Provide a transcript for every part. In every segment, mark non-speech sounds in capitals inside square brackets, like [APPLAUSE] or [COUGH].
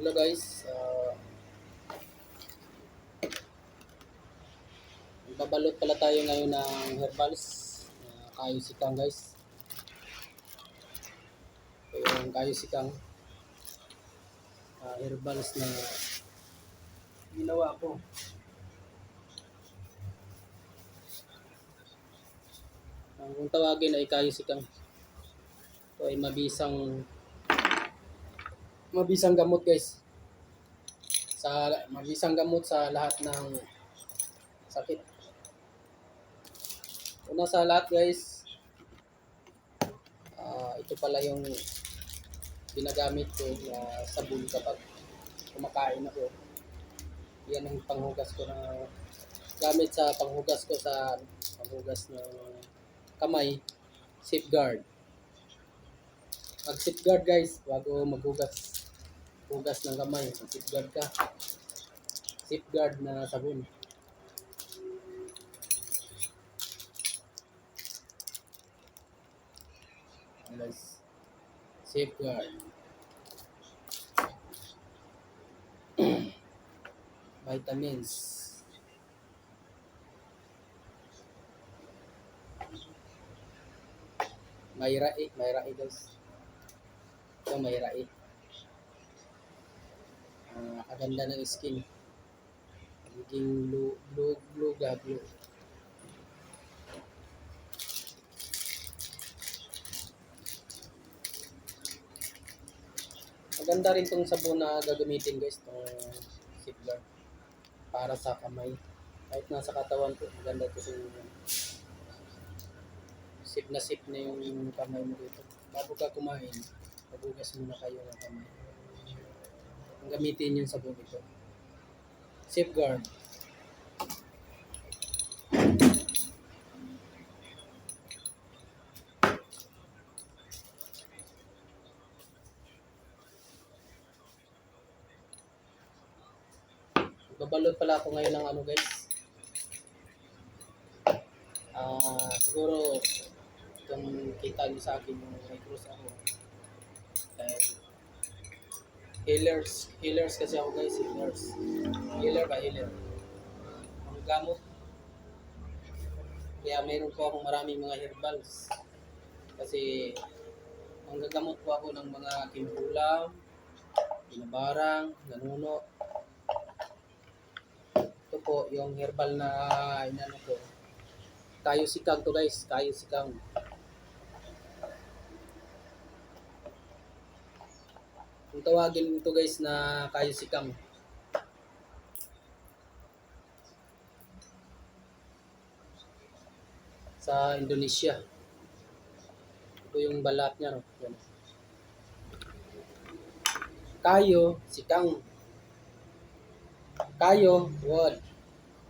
Hello guys, uh, babalot pala tayo ngayon ng herbals. Uh, kayo sikang guys. Ito yung kayo sikang uh, herbals na ginawa ko. Ang kung tawagin ay kayo sikang ito ay mabisang mabisang gamot guys. Sa mabisang gamot sa lahat ng sakit. Una sa lahat guys ah, ito pala yung ginagamit ko na sabon kapag kumakain ako. Yan ang panghugas ko na gamit sa panghugas ko sa panghugas ng kamay safeguard. Mag safeguard guys bago maghugas hugas ng kamay. Safeguard ka. Safeguard na sabon. Guys safeguard [CLEARS THROAT] vitamins. May rai may rai guys. Ito may rai Ah, kaganda ng skin magiging blue blue blue gaglo Maganda rin tong sabon na gagamitin guys, tong Sifgar. Para sa kamay. Kahit nasa katawan ko, maganda to sa sip na sip na yung kamay mo dito. Bago ka kumain, magugas muna kayo ng kamay. Gamitin yung sabon ito. Safeguard. Babalot pala ako ngayon ng ano guys. Ah, siguro kung kita niyo sa akin yung may cross ako. Dahil healers, healers kasi ako guys, healers. Healer ba healer? Ang gamot. Kaya mayroon po akong maraming mga herbals. Kasi ang gagamot po ako ng mga kimpulam, binabarang, nanuno, ito po yung herbal na inano ko. Kayo sikang to guys, kayo sikang. Kung tawagin ito guys na kayo sikang. Sa Indonesia. Ito yung balat niya. No? Yan. Kayo sikang kayo, wood.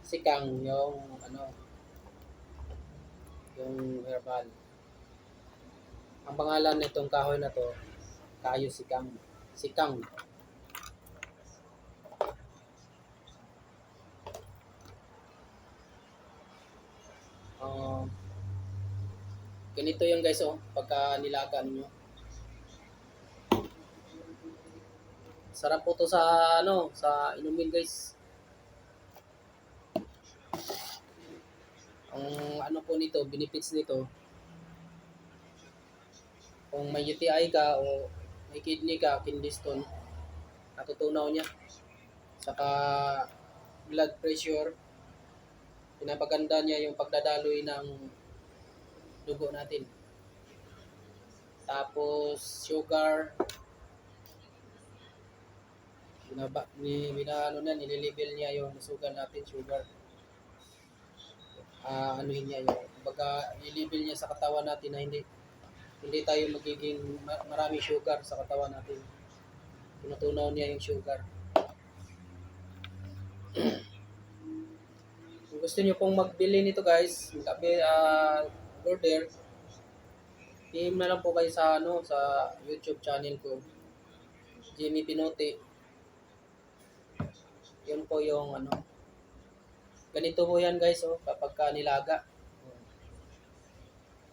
Sikang yung ano yung herbal. Ang pangalan nitong kahoy na to, kayo sikang. Sikang. Um, ganito yung guys oh, pagka nilaga ninyo. Sarap po to sa ano, sa inumin guys. Ang ano po nito, benefits nito. Kung may UTI ka o may kidney ka, kidney stone, natutunaw niya. Saka blood pressure, pinapaganda niya yung pagdadaloy ng dugo natin. Tapos sugar, binaba ni binaano na nililibel niya yung sugar natin sugar. Ah anuhin niya yung baga ilibel niya sa katawan natin na hindi hindi tayo magiging ma- marami sugar sa katawan natin tinutunaw niya yung sugar [CLEARS THROAT] kung gusto niyo pong magbili nito guys magkabi ah order PM na lang po kayo sa ano sa YouTube channel ko Jimmy Pinote yun po yung ano. Ganito po yan guys, oh, kapag ka nilaga.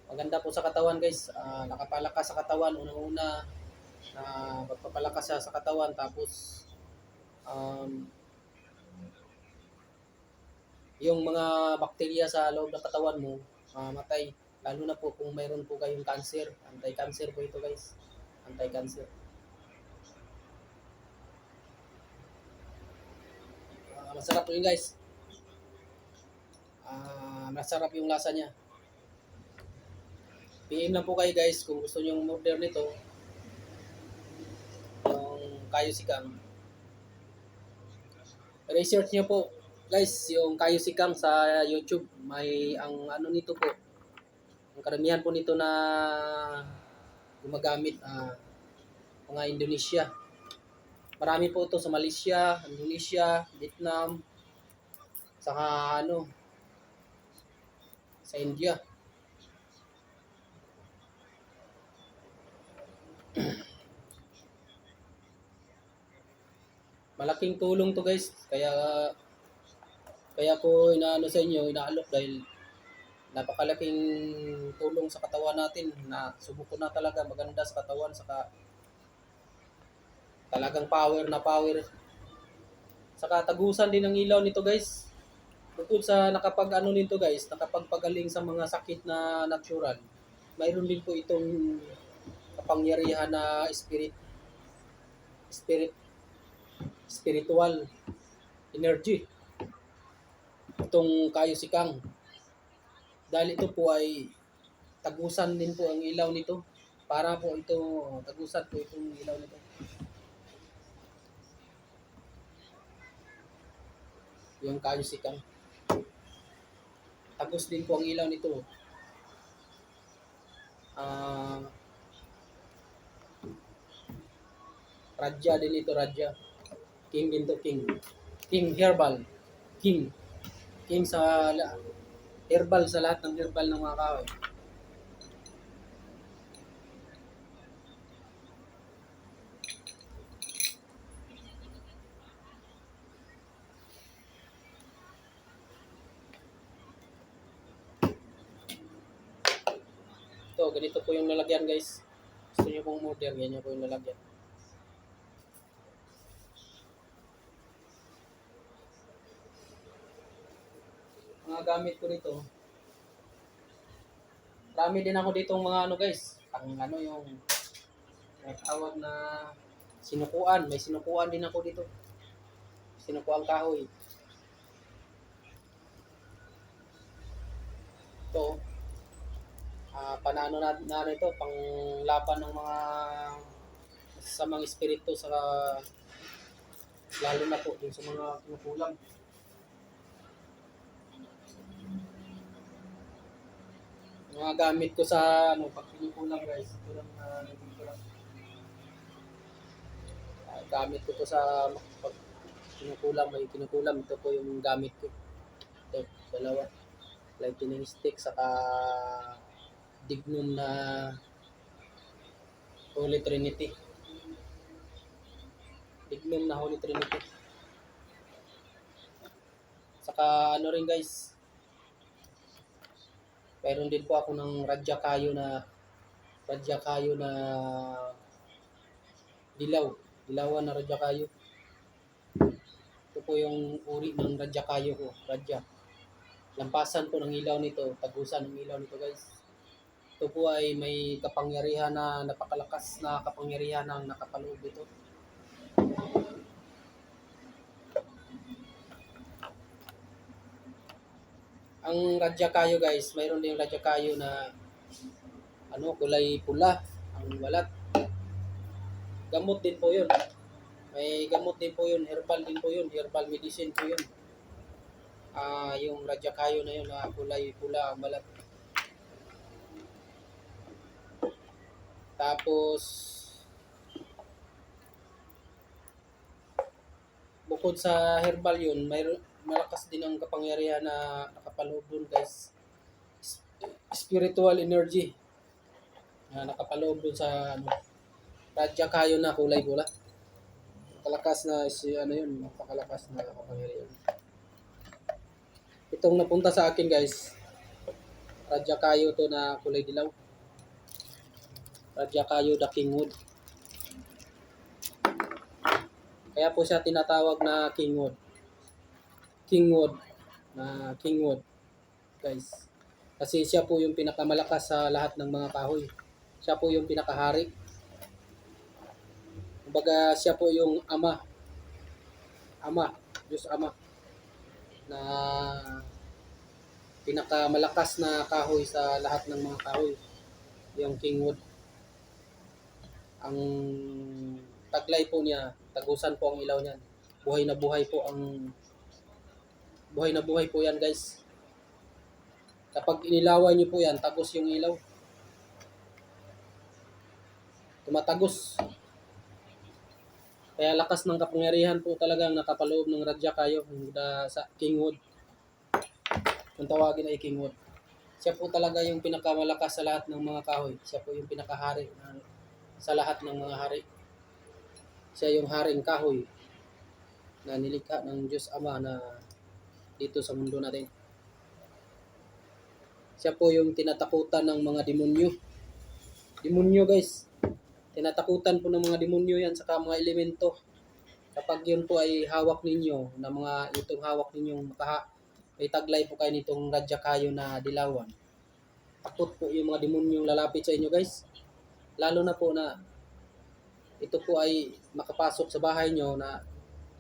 Maganda po sa katawan guys. Ah, nakapalakas sa katawan unang-una. na pagpapalakas siya sa katawan tapos um, yung mga bakterya sa loob ng katawan mo, mamatay. Lalo na po kung mayroon po kayong cancer. Anti-cancer po ito guys. Anti-cancer. Ah, masarap po yun guys. Ah, masarap yung lasa niya. PM lang po kayo guys kung gusto niyo order nito. Yung kayo sikang. Research niyo po guys yung kayo sikang sa YouTube. May ang ano nito po. Ang karamihan po nito na gumagamit ah, mga Indonesia. Marami po ito sa Malaysia, Indonesia, Vietnam, saka ano, sa India. Malaking tulong to guys. Kaya kaya ko inaano sa inyo, inaalok dahil napakalaking tulong sa katawan natin na subok ko na talaga maganda sa katawan saka talagang power na power saka tagusan din ng ilaw nito guys bukod sa nakapag ano nito guys nakapagpagaling sa mga sakit na natural mayroon din po itong kapangyarihan na spirit spirit spiritual energy. Itong kayo sikang dahil ito po ay tagusan din po ang ilaw nito. Para po ito tagusan po itong ilaw nito. Yung kayo sikang tagos din po ang ilaw nito. Ah Radya din ito, Radya. King din to, King. King Herbal. King. King sa herbal sa lahat ng herbal ng mga kahoy. Ito, ganito po yung nalagyan guys. Gusto niyo pong model, ganyan po yung nalagyan. Gamit ko nito. Marami din ako ditong mga ano guys, pang ano yung tawag na sinukuan. May sinukuan din ako dito. Sinukuan kahoy. Ito, ah panano na, na ito, pang ng mga sa mga espiritu sa lalo na po dun sa mga kinukulang. Mga gamit ko sa ano pag pinikulang guys ito lang na nandito lang. Ah, gamit ko to sa pag kinukulang may kinukulang ito po yung gamit ko. Ito dalawa. Lightning stick saka dignum na Holy Trinity. Dignum na Holy Trinity. Saka ano rin guys Mayroon din po ako ng radya kayo na radya kayo na dilaw. Dilawan na radya kayo. Ito po yung uri ng radya kayo ko. Radya. Lampasan po ng ilaw nito. Tagusan ng ilaw nito guys. Ito po ay may kapangyarihan na napakalakas na kapangyarihan ng nakapaloob ito. Ang radya kayo guys, mayroon din radya kayo na ano, kulay pula ang balat. Gamot din po 'yun. May gamot din po 'yun, herbal din po 'yun, herbal medicine po 'yun. Ah, yung radya kayo na 'yun na kulay pula ang balat. Tapos bukod sa herbal 'yun, mayroon malakas din ang kapangyarihan na nakapaloob guys. Spiritual energy na nakapaloob sa ano, radya kayo na kulay pula. Napakalakas na si ano yun, napakalakas na kapangyarihan. Itong napunta sa akin guys, radya kayo to na kulay dilaw. Radya kayo the kingwood. Kaya po siya tinatawag na kingwood. Kingwood. Na kingwood. Guys. Kasi siya po yung pinakamalakas sa lahat ng mga kahoy. Siya po yung pinakahari. Kumbaga siya po yung ama. Ama. Diyos ama. Na pinakamalakas na kahoy sa lahat ng mga kahoy. Yung kingwood. Ang taglay po niya, tagusan po ang ilaw niyan. Buhay na buhay po ang buhay na buhay po yan guys. Kapag inilawan niyo po yan, tagos yung ilaw. Tumatagos. Kaya lakas ng kapangyarihan po talagang nakapaloob ng radya kayo mula sa Kingwood. Kung tawagin ay Kingwood. Siya po talaga yung pinakamalakas sa lahat ng mga kahoy. Siya po yung pinakahari ng, sa lahat ng mga hari. Siya yung haring kahoy na nilikha ng Diyos Ama na dito sa mundo natin. Siya po yung tinatakutan ng mga demonyo. Demonyo guys. Tinatakutan po ng mga demonyo yan saka mga elemento. Kapag yun po ay hawak ninyo na mga itong hawak ninyong makaha, may taglay po kayo nitong radya kayo na dilawan. Takot po yung mga demonyong lalapit sa inyo guys. Lalo na po na ito po ay makapasok sa bahay nyo na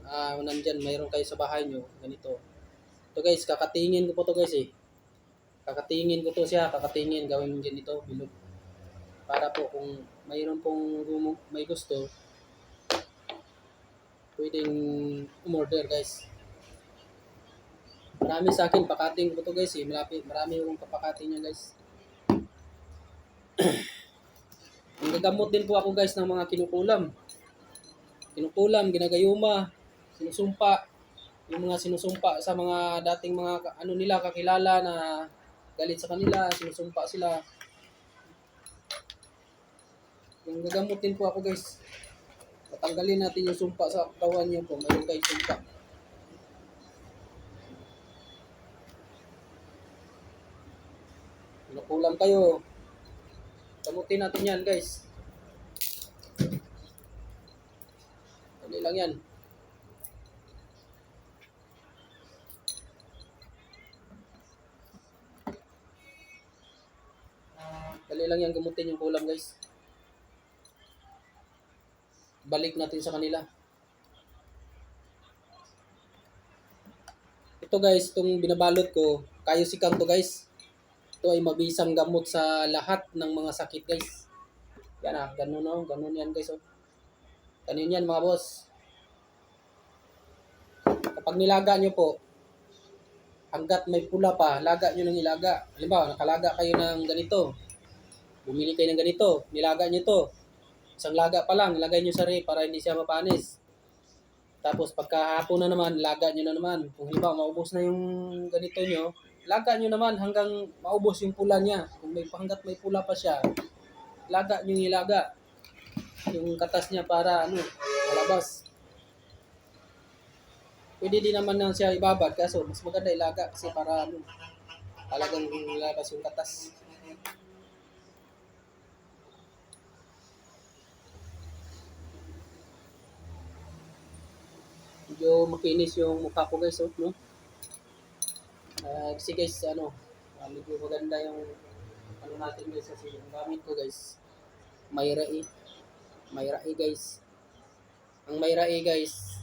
uh, nandyan, mayroon kayo sa bahay nyo, ganito. Ito guys, kakatingin ko po to guys eh. Kakatingin ko to siya, kakatingin, gawin mo dyan ito, bilog. Para po kung mayroon pong may gusto, pwedeng umorder guys. Marami sa akin, pakating ko to guys eh. Marami, marami akong kapakating niya guys. [CLEARS THROAT] Nagagamot din po ako guys ng mga kinukulam. Kinukulam, ginagayuma, sinusumpa. Yung mga sinusumpa sa mga dating mga ano nila kakilala na galit sa kanila, sinusumpa sila. Yung gagamot din po ako guys. Patanggalin natin yung sumpa sa katawan niyo po. Mayroon kayo sumpa. Kinukulam kayo. Gamutin natin yan guys. Dali lang yan. Lang yan gamutin yung kulam guys. Balik natin sa kanila. Ito guys, itong binabalot ko, kayo sikam to guys. Ito ay mabisang gamot sa lahat ng mga sakit guys. Yan ah, ganun oh, ganun yan guys oh. Ganun yan mga boss. Kapag nilaga nyo po, hanggat may pula pa, laga nyo ng ilaga. Halimbawa, nakalaga kayo ng ganito. Bumili kayo ng ganito, nilaga nyo to. Isang laga pa lang, ilagay nyo sa rep para hindi siya mapanis. Tapos pagkahapon na naman, laga nyo na naman. Kung halimbawa, maubos na yung ganito nyo, laga nyo naman hanggang maubos yung pula niya. Kung may hanggat may pula pa siya, laga nyo ilaga. Yung katas niya para ano, malabas. Pwede din naman na siya ibabad kaso mas maganda ilaga kasi para ano, talagang lalabas yung katas. Medyo makinis yung mukha ko guys, oh, no? Uh, kasi guys, ano, uh, medyo maganda yung ano natin guys kasi yung gamit ko guys. Mayra E. Mayra E guys. Ang Mayra E guys,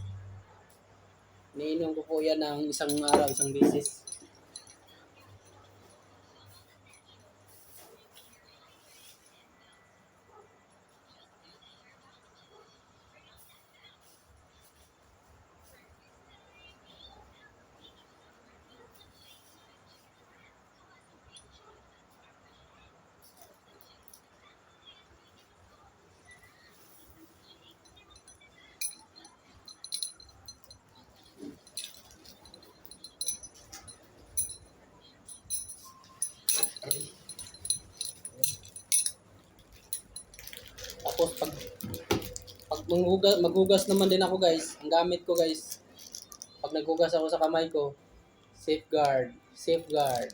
niinom ko po yan ng isang araw, isang beses. Tapos pag pag maghugas, maghugas naman din ako guys, ang gamit ko guys, pag naghugas ako sa kamay ko, safeguard, safeguard.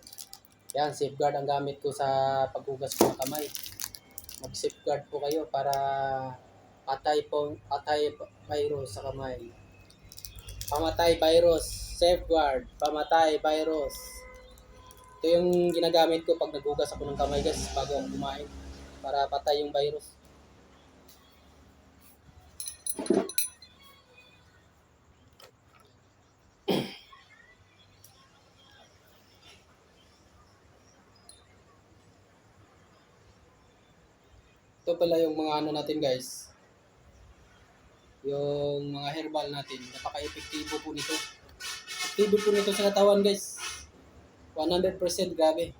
Yan, safeguard ang gamit ko sa paghugas ko ng kamay. Mag-safeguard po kayo para Atay po, atay virus sa kamay. Pamatay virus, safeguard, pamatay virus. Ito yung ginagamit ko pag naghugas ako ng kamay guys bago ako kumain para patay yung virus. Pala yung mga ano natin guys. Yung mga herbal natin. Napaka-epektibo po nito. Aktibo po nito sa katawan guys. 100% grabe.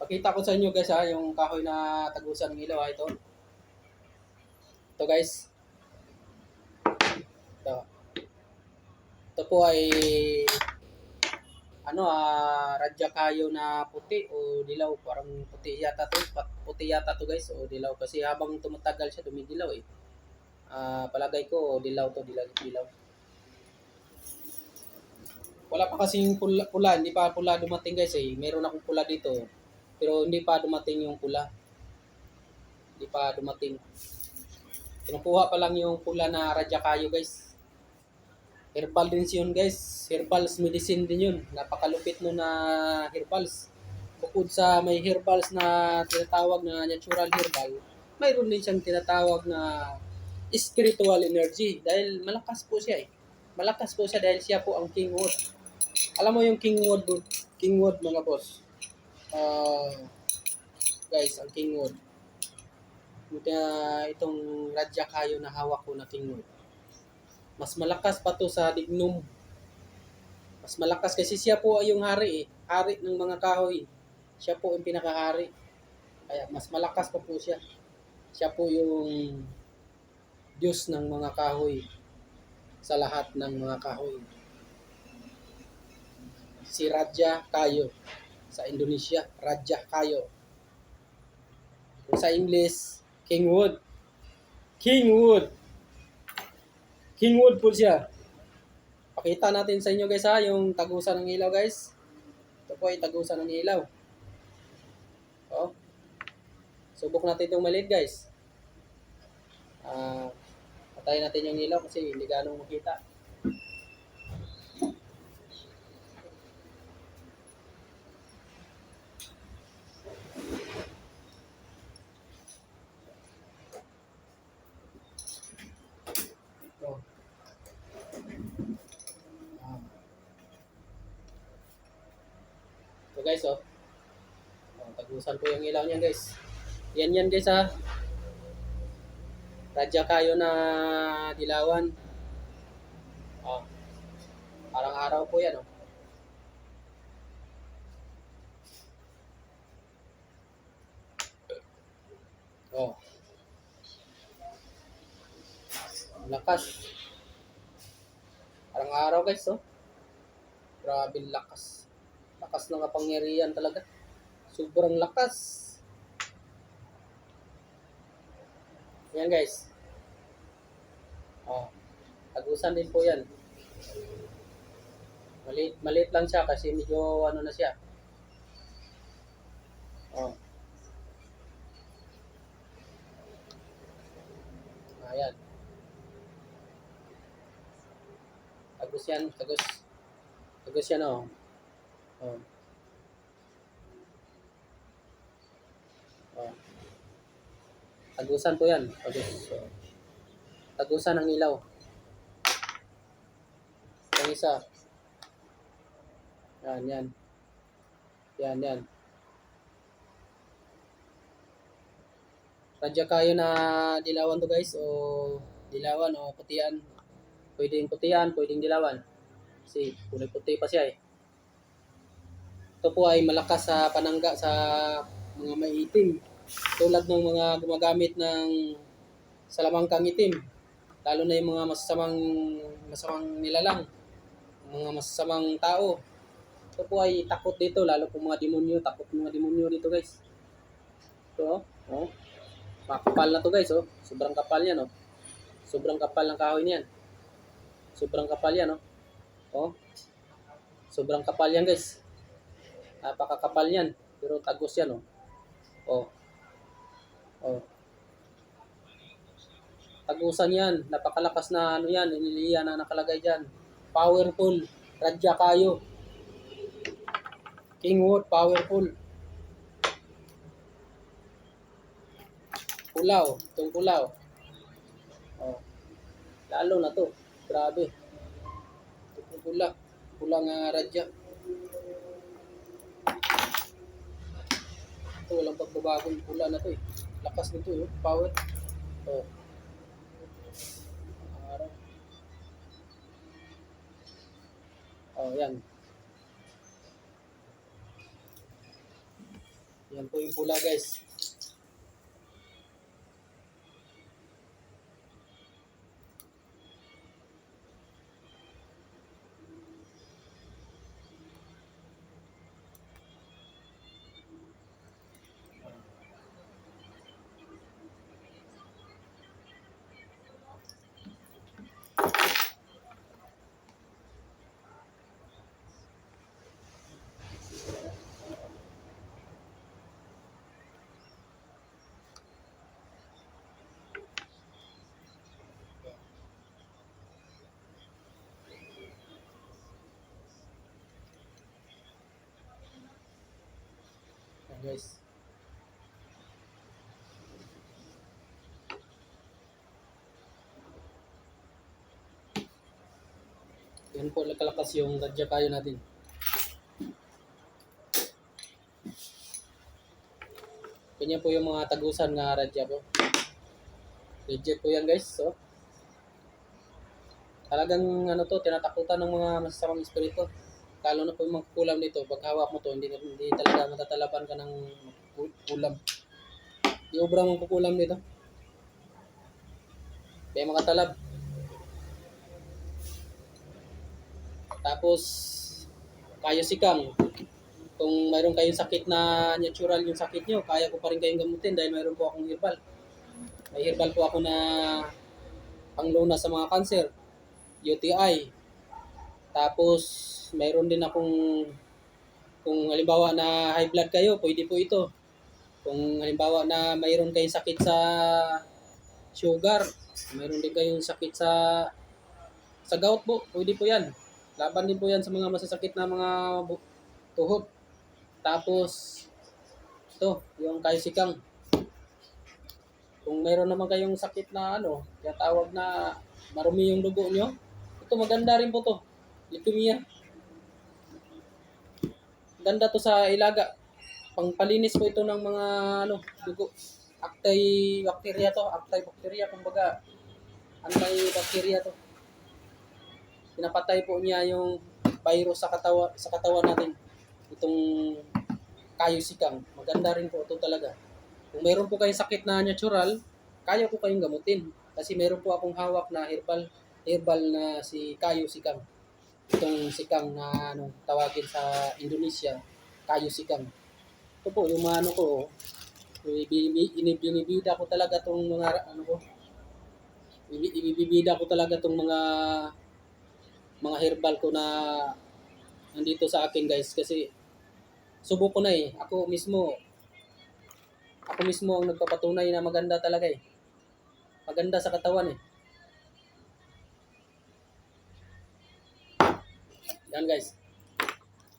Pakita ko sa inyo guys ha, yung kahoy na tagusan ng ilaw ha, ito. Ito guys. Ito. Ito po ay ano ah radya na puti o dilaw? Parang puti yata to puti yata to guys o dilaw. Kasi habang tumatagal siya dumidilaw eh. Ah, palagay ko dilaw to dilaw dilaw. Wala pa kasing pula, pula hindi pa pula dumating guys eh. Meron akong pula dito pero hindi pa dumating yung pula. Hindi pa dumating. Kinukuha pa lang yung pula na radya guys Herbal din yun guys. Herbals medicine din yun. Napakalupit no na herbals. Bukod sa may herbals na tinatawag na natural herbal, mayroon din siyang tinatawag na spiritual energy dahil malakas po siya eh. Malakas po siya dahil siya po ang king wood. Alam mo yung king wood, king wood mga boss. Ah, guys, ang king wood. Ito- itong radya kayo na hawak ko na king wood mas malakas pa to sa dignum. Mas malakas kasi siya po ay yung hari eh. Hari ng mga kahoy. Siya po yung pinakahari. Kaya mas malakas pa po siya. Siya po yung Diyos ng mga kahoy sa lahat ng mga kahoy. Si Raja Kayo sa Indonesia, Raja Kayo. Sa English, King Wood. King Wood. Kingwood po siya. Pakita natin sa inyo guys ha, yung tagusan ng ilaw guys. Ito po ay tagusan ng ilaw. Oh. Subok natin itong maliit guys. Ah, patayin natin yung ilaw kasi hindi ganong makita. Oh. Ah. So guys, oh. oh. Ko yung ilaw niyan guys. Yan yan guys ha. Radya kayo na dilawan. Oh. Parang araw po yan oh. Oh. Lakas. Parang araw guys, oh. Grabe lakas. Lakas ng kapangyarihan talaga. Sobrang lakas. Yan guys. Oh. Tagusan din po yan. Maliit, maliit lang siya kasi medyo ano na siya. Oh. Ayan. Tagus yan, tagus. Tagus yan, oh. Oh. Tagusan po yan. Tagus. Oh. Tagusan ng ilaw. Yung isa. Yan, yan. Yan, yan. Radya kayo na dilawan to guys o dilawan o putian. Pwedeng putian, pwedeng dilawan. Kasi kulay puti pa siya eh. Ito po ay malakas sa panangga sa mga maiitim. Tulad ng mga gumagamit ng salamangkang itim. Lalo na yung mga masasamang masamang nilalang. Mga masasamang tao. Ito po ay takot dito, lalo kung mga demonyo, takot mga demonyo dito guys. Ito, oh. oh. Makapal na to guys, oh. Sobrang kapal yan, oh. Sobrang kapal ng kahoy niyan. Sobrang kapal yan, oh. Oh. Sobrang kapal yan, guys. Napakakapal yan. Pero tagos yan, oh. Oh. Oh. Tagusan yan. Napakalakas na ano yan. Iniliya na nakalagay dyan. Powerful. Radya kayo. Kingwood, powerful. Kulaw. Itong kulaw. Oh. Lalo na to. Grabe. Itong pula. Pula nga radya. Ito, walang pagbabago yung pula na to eh. Lakas nito eh. Power. Oh. Oh, yan. Yan po yung pula guys. Yan guys. Yan po kalakas yung kayo natin. Ganyan po yung mga tagusan nga radya po. Legit po yan guys. So, talagang ano to, tinatakutan ng mga masasamang espiritu. Lalo na po yung mga kulam nito. Pag hawak mo to, hindi, hindi talaga matatalaban ka ng ku- kulam. Di obra mong kukulam nito. Kaya mga talab. Tapos, kayo sikang. Kung mayroon kayong sakit na natural yung sakit nyo, kaya ko pa rin kayong gamutin dahil mayroon po akong herbal. May herbal po ako na pangluna sa mga cancer, UTI. Tapos, mayroon din akong kung halimbawa na high blood kayo, pwede po ito. Kung halimbawa na mayroon kayong sakit sa sugar, mayroon din kayong sakit sa sa gout po, pwede po yan. Laban din po yan sa mga masasakit na mga tuhod. Tapos, ito, yung kaisikang. Kung mayroon naman kayong sakit na ano, kaya tawag na marumi yung dugo nyo, ito maganda rin po to. Leukemia. Ganda to sa ilaga. Pangpalinis po ito ng mga ano, dugo. Acti bacteria to, acti bacteria kumbaga. Anti-bacteria to. Pinapatay po niya yung virus sa katawan sa katawan natin. Itong kayusikang. Maganda rin po ito talaga. Kung mayroon po kayong sakit na natural, kaya ko kayong gamutin. Kasi mayroon po akong hawak na herbal herbal na si Kayo Sikang. Itong sikang na ano, tawagin sa Indonesia, Kayo Sikang. Ito po, yung mga ano ko, ibibi- ini- binibida ko talaga tong mga ano ko, ibi- ibibida ko talaga tong mga mga herbal ko na nandito sa akin guys kasi subok ko na eh. Ako mismo ako mismo ang nagpapatunay na maganda talaga eh. Maganda sa katawan eh. Yan guys.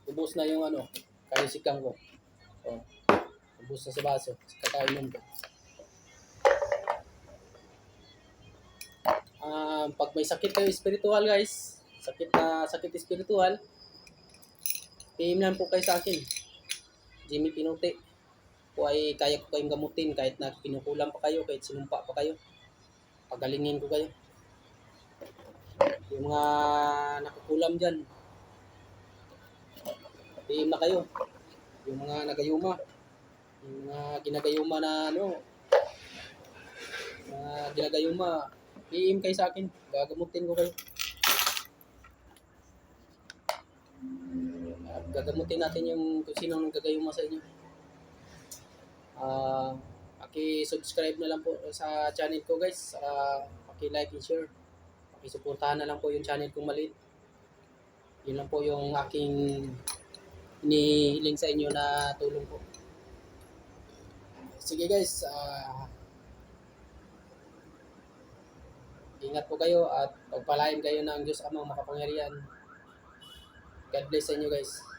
Ubus na yung ano, kayusikang ko. Oh. Ubus na sa baso. Kakainom ko. Ah, pag may sakit kayo spiritual guys, sakit na sakit spiritual, PM lang po kayo sa akin. Jimmy Pinote. Po ay kaya ko kayong gamutin kahit na kinukulam pa kayo, kahit sinumpa pa kayo. Pagalingin ko kayo. Yung mga nakukulam dyan, PM na kayo. Yung mga nagayuma, yung mga ginagayuma na ano, mga ginagayuma, PM kayo sa akin. Gagamutin ko kayo. At gagamutin natin yung kung sino nang gagayuma sa inyo. Ah, paki-subscribe na lang po sa channel ko guys. Uh, paki-like and share. Paki-suportahan na lang po yung channel kong maliit. Yun lang po yung aking inihiling sa inyo na tulong po. Sige guys, ah, ingat po kayo at pagpalain kayo ng Diyos Amang makapangyarihan. God bless sa inyo guys.